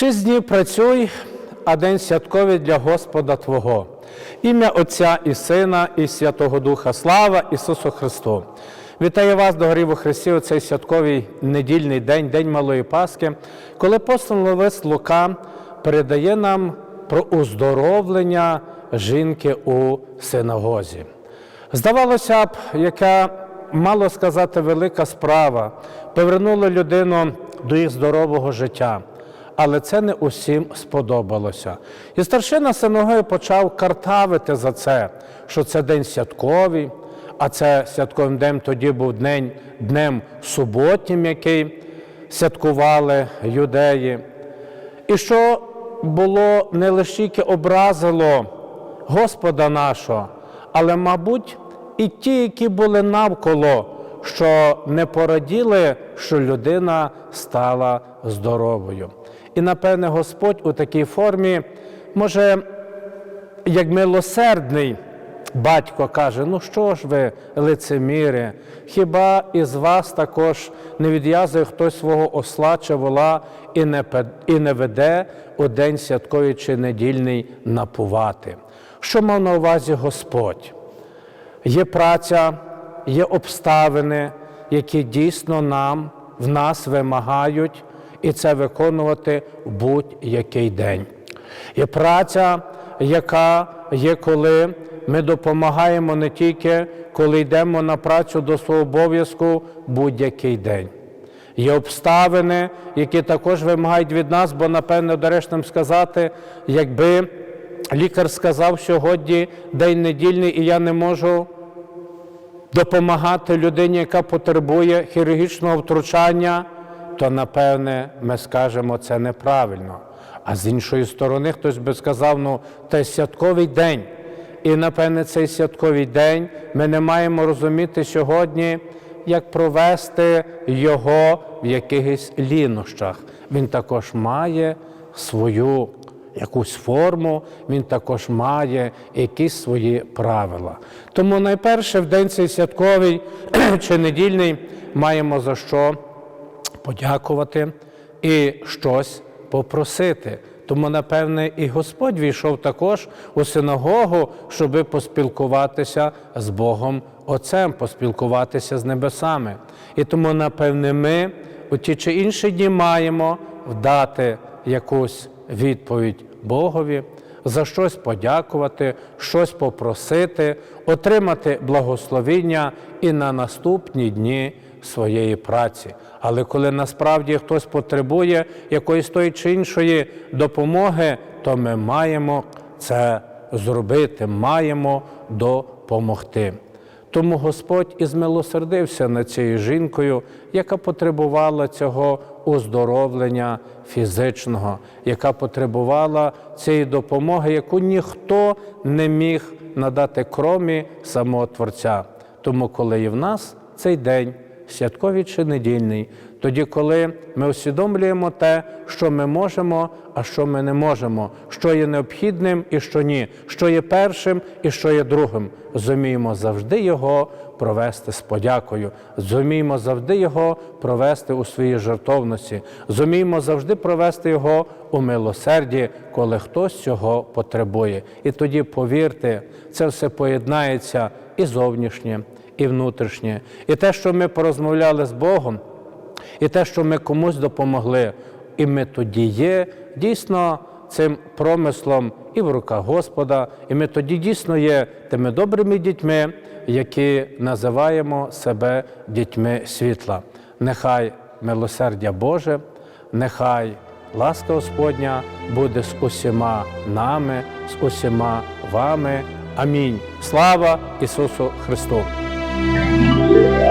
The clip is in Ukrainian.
Шість днів працюй, а день святковий для Господа Твого. Ім'я Отця і Сина, і Святого Духа. Слава Ісусу Христу! Вітаю вас, догорі у Христі, у цей святковий недільний день, День Малої Пасхи, коли Левис Лука передає нам про уздоровлення жінки у синагозі. Здавалося б, яка мало сказати велика справа, повернула людину до їх здорового життя. Але це не усім сподобалося. І старшина синагоги почав картавити за це, що це день святковий, а це святковим днем тоді був день, днем суботнім, який святкували юдеї. І що було не лише тільки образило Господа нашого, але, мабуть, і ті, які були навколо, що не пораділи, що людина стала здоровою. І, напевне, Господь у такій формі, може, як милосердний батько каже: ну що ж ви, лицеміри, хіба із вас також не відв'язує хтось свого осла чи вола і не, і не веде у день святковий чи недільний напувати? Що мав на увазі Господь? Є праця, є обставини, які дійсно нам в нас вимагають, і це виконувати в будь-який день. Є праця, яка є, коли ми допомагаємо не тільки коли йдемо на працю до свого обов'язку будь-який день. Є обставини, які також вимагають від нас, бо, напевно, доречним сказати, якби лікар сказав сьогодні день недільний, і я не можу допомагати людині, яка потребує хірургічного втручання, то напевне ми скажемо це неправильно. А з іншої сторони, хтось би сказав, ну це святковий день. І напевне, цей святковий день ми не маємо розуміти сьогодні, як провести його в якихось лінощах. Він також має свою якусь форму, він також має якісь свої правила. Тому найперше в день цей святковий чи недільний маємо за що подякувати і щось попросити. Тому, напевне, і Господь війшов також у синагогу, щоби поспілкуватися з Богом Отцем, поспілкуватися з небесами. І тому, напевне, ми у ті чи інші дні маємо вдати якусь відповідь Богові, за щось подякувати, щось попросити, отримати благословіння і на наступні дні своєї праці. Але коли насправді хтось потребує якоїсь тої чи іншої допомоги, то ми маємо це зробити, маємо допомогти. Тому Господь і змилосердився над цією жінкою, яка потребувала цього оздоровлення фізичного, яка потребувала цієї допомоги, яку ніхто не міг надати кромі самого Творця. Тому, коли і в нас цей день, святковий чи недільний, тоді, коли ми усвідомлюємо те, що ми можемо, а що ми не можемо, що є необхідним і що ні, що є першим і що є другим, зуміємо завжди його провести з подякою, зуміємо завжди його провести у своїй жертовності, зуміємо завжди провести його у милосерді, коли хтось цього потребує. І тоді, повірте, це все поєднається і зовнішнє, і внутрішнє, і те, що ми порозмовляли з Богом. І те, що ми комусь допомогли, і ми тоді є дійсно цим промислом і в руках Господа, і ми тоді дійсно є тими добрими дітьми, які називаємо себе дітьми світла. Нехай милосердя Боже, нехай ласка Господня буде з усіма нами, з усіма вами. Амінь. Слава Ісусу Христу! Música